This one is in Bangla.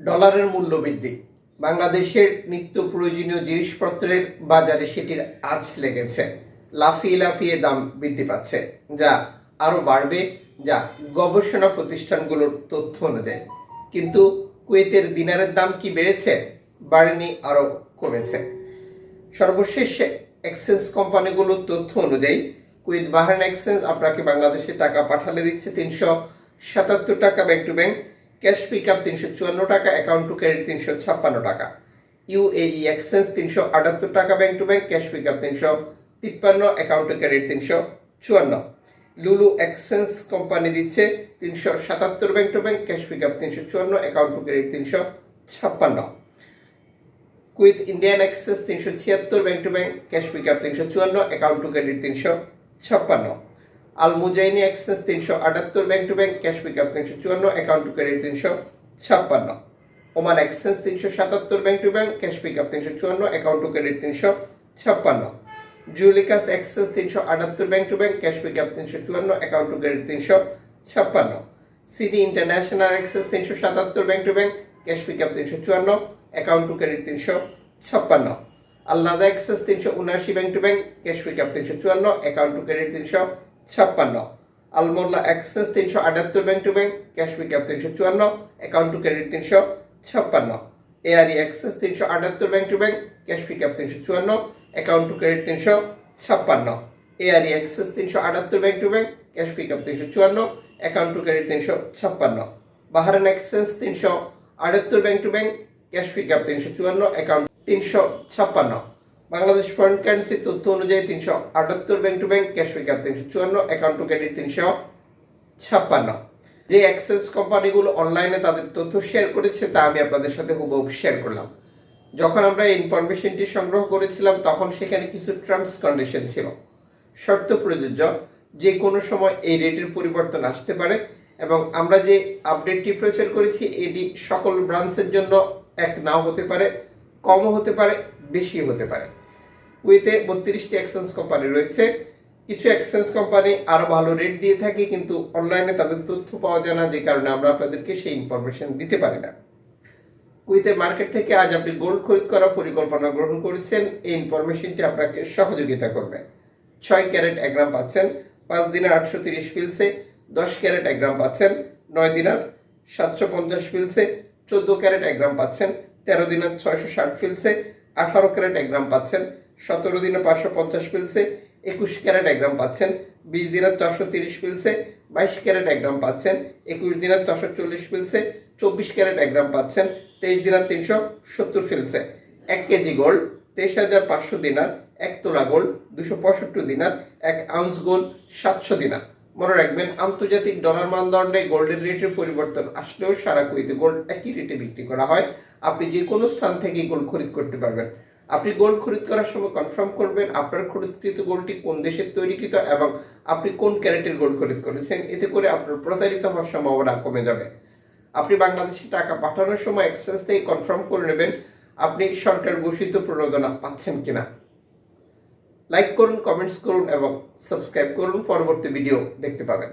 ডলারের মূল্য বৃদ্ধি। বাংলাদেশের নিত্য প্রয়োজনীয় জিনিসপত্রের বাজারে সেটির আঁচ লেগেছে। লাফিয়ে লাফিয়ে দাম বৃদ্ধি পাচ্ছে, যা আরও বাড়বে, যা গবেষণা প্রতিষ্ঠানগুলোর তথ্য অনুযায়ী। কিন্তু কুয়েতের দিনারের দাম কি বেড়েছে? বাড়েনি, আরও কমেছে। সর্বশেষ এক্সচেঞ্জ কোম্পানিগুলোর তথ্য অনুযায়ী, কুয়েত বাহারান এক্সচেঞ্জ আপনাকে বাংলাদেশে টাকা পাঠালে দিচ্ছে তিনশো সাতাত্তর টাকা bank to bank cash pick up তিনশো চুয়ান্ন টাকা অ্যাকাউন্ট টু ক্রেডিট তিনশো ছাপ্পান্ন টাকা। ইউএই এক্সচেঞ্জ তিনশো আটাত্তর টাকা bank to bank cash pick up তিনশো তিপ্পান্ন অ্যাকাউন্ট টু ক্রেডিট তিনশো চুয়ান্ন। লুলু এক্সচেঞ্জ কোম্পানি দিচ্ছে তিনশো সাতাত্তর bank to bank cash pick up তিনশো চুয়ান্ন অ্যাকাউন্ট টু ক্রেডিট তিনশো ছাপ্পান্ন। কুইথ ইন্ডিয়ান এক্সেস তিনশো ছিয়াত্তর bank to bank cash pick up তিনশো চুয়ান্ন অ্যাকাউন্ট টু ক্রেডিট তিনশো ছাপ্পান্ন। আল মুজাইনি এক্সেস তিনশো আটাত্তর, bank to bank, cash pick up তিনশো চুয়ান্ন, অ্যাকাউন্ট টু ক্রেডিট তিনশো ছাপ্পান্ন। ওমান এক্সেস তিনশো সাতাত্তর, bank to bank, cash pick up তিনশো চুয়ান্ন, অ্যাকাউন্ট টু ক্রেডিট তিনশো ছাপ্পান্ন। জুলিকাস এক্সেস তিনশো আটাত্তর, bank to bank, cash pick up তিনশো চুয়ান্ন, অ্যাকাউন্ট টু ক্রেডিট তিনশো ছাপ্পান্ন। সিটি ইন্টারন্যাশনাল এক্সেস তিনশো সাতাত্তর, bank to bank, cash pick up তিনশো চুয়ান্ন, অ্যাকাউন্ট টু ক্রেডিট তিনশো ছাপ্পান্ন। আল্লাদা এক্সেস তিনশো উনআশি, bank to bank, cash pick up তিনশো চুয়ান্ন, অ্যাকাউন্ট টু ক্রেডিট তিনশো ছাপ্পান্ন। আলমোল্লা এক্সেস তিনশো আটাত্তর bank to bank cash pick up তিনশো চুয়ান্ন অ্যাকাউন্ট টু ক্রেডিট তিনশো ছাপ্পান্ন। এআরই এক্সেস তিনশো আটাত্তর bank to bank cash pick up তিনশো চুয়ান্ন অ্যাকাউন্ট টু ক্রেডিট তিনশো ছাপ্পান্ন। এআরই এক্সেস তিনশো আটাত্তর bank to bank cash pick up তিনশো চুয়ান্ন অ্যাকাউন্ট টু ক্রেডিট তিনশো ছাপ্পান্ন। বাহারান এক্সেস তিনশো আটাত্তর bank to bank cash pick up তিনশো চুয়ান্ন অ্যাকাউন্ট তিনশো ছাপ্পান্ন। বাংলাদেশ ফরেন কারেন্সি তথ্য অনুযায়ী তিনশো আটাত্তর bank to bank cash pick তিনশো চুয়ান্ন অ্যাকাউন্ট টু ক্রেডিট তিনশো ছাপ্পান্ন। যে অ্যাক্সেস কোম্পানিগুলো অনলাইনে তাদের তথ্য শেয়ার করেছে, তা আমি আপনাদের সাথে হুবহু শেয়ার করলাম। যখন আমরা ইনফরমেশনটি সংগ্রহ করেছিলাম, তখন সেখানে কিছু টার্মস কন্ডিশন ছিল। শর্ত প্রযোজ্য, যে কোনো সময় এই রেটের পরিবর্তন আসতে পারে এবং আমরা যে আপডেটটি প্রচার করেছি, এটি সকল ব্রাঞ্চের জন্য এক নাও হতে পারে, কমও হতে পারে বেশি হতে পারে। কুইতে বত্রিশটি এক্সচেঞ্জ কোম্পানি রয়েছে। কিছু এক্সচেঞ্জ কোম্পানি আরও ভালো রেট দিয়ে থাকে, কিন্তু অনলাইনে তাদের তথ্য পাওয়া যায় না, যে কারণে আমরা আপনাদেরকে সেই ইনফরমেশন দিতে পারি না। কুইতের মার্কেট থেকে আজ আপনি গোল্ড খরিদ করার পরিকল্পনা গ্রহণ করেছেন। এই ইনফরমেশনটি আপনাকে সহযোগিতা করবে। ছয় ক্যারেট এক গ্রাম পাচ্ছেন, পাঁচ দিনের আটশো তিরিশ পিলসে দশ ক্যারেট এক গ্রাম পাচ্ছেন, নয় দিনার সাতশো পঞ্চাশ পিলসে চোদ্দ ক্যারেট এক গ্রাম পাচ্ছেন, তেরো দিনের ছয়শো ষাট পিলসে আঠারো ক্যারেট এক গ্রাম পাচ্ছেন, সতেরো দিনে পাঁচশো পঞ্চাশ পিলসে একুশ ক্যারেট এক গ্রাম পাচ্ছেন, বিশ দিনের চারশো তিরিশ পিলসে বাইশ ক্যারেট এক গ্রাম পাচ্ছেন, একুশ দিনের চারশো চল্লিশ পিলসে চব্বিশ ক্যারেট এক গ্রাম পাচ্ছেন, তেইশ দিনের তিনশো সত্তর ফিলসে এক কেজি গোল্ড, তেইশ হাজার পাঁচশো দিনার, এক তোলা গোল্ড, দুশো পঁয়ষট্টি দিনার, এক আউন্স গোল্ড, সাতশো দিনার। মনে রাখবেন, আন্তর্জাতিক ডলার মানদণ্ডে গোল্ডের রেটের পরিবর্তন আসলেও সারা কুইতে গোল্ড একই রেটে বিক্রি করা হয়। আপনি যে কোনো স্থান থেকে গোল্ড খরিদ করতে পারবেন। আপনি গোল্ড খরিদ করার সময় কনফার্ম করবেন আপনার খরিদকৃত গোল্ডটি কোন দেশের তৈরিকৃত এবং আপনি কোন ক্যারেটের গোল্ড খরিদ করেছেন। এতে করে আপনার প্রতারিত হওয়ার সম্ভাবনা কমে যাবে। আপনি বাংলাদেশে টাকা পাঠানোর সময় এক্সচেঞ্জ থেকে কনফার্ম করে নেবেন, আপনি সরকার ঘোষিত প্রণোদনা পাচ্ছেন কিনা। লাইক করুন কমেন্টস করুন এবং সাবস্ক্রাইব করুন পরবর্তী ভিডিও দেখতে পাবেন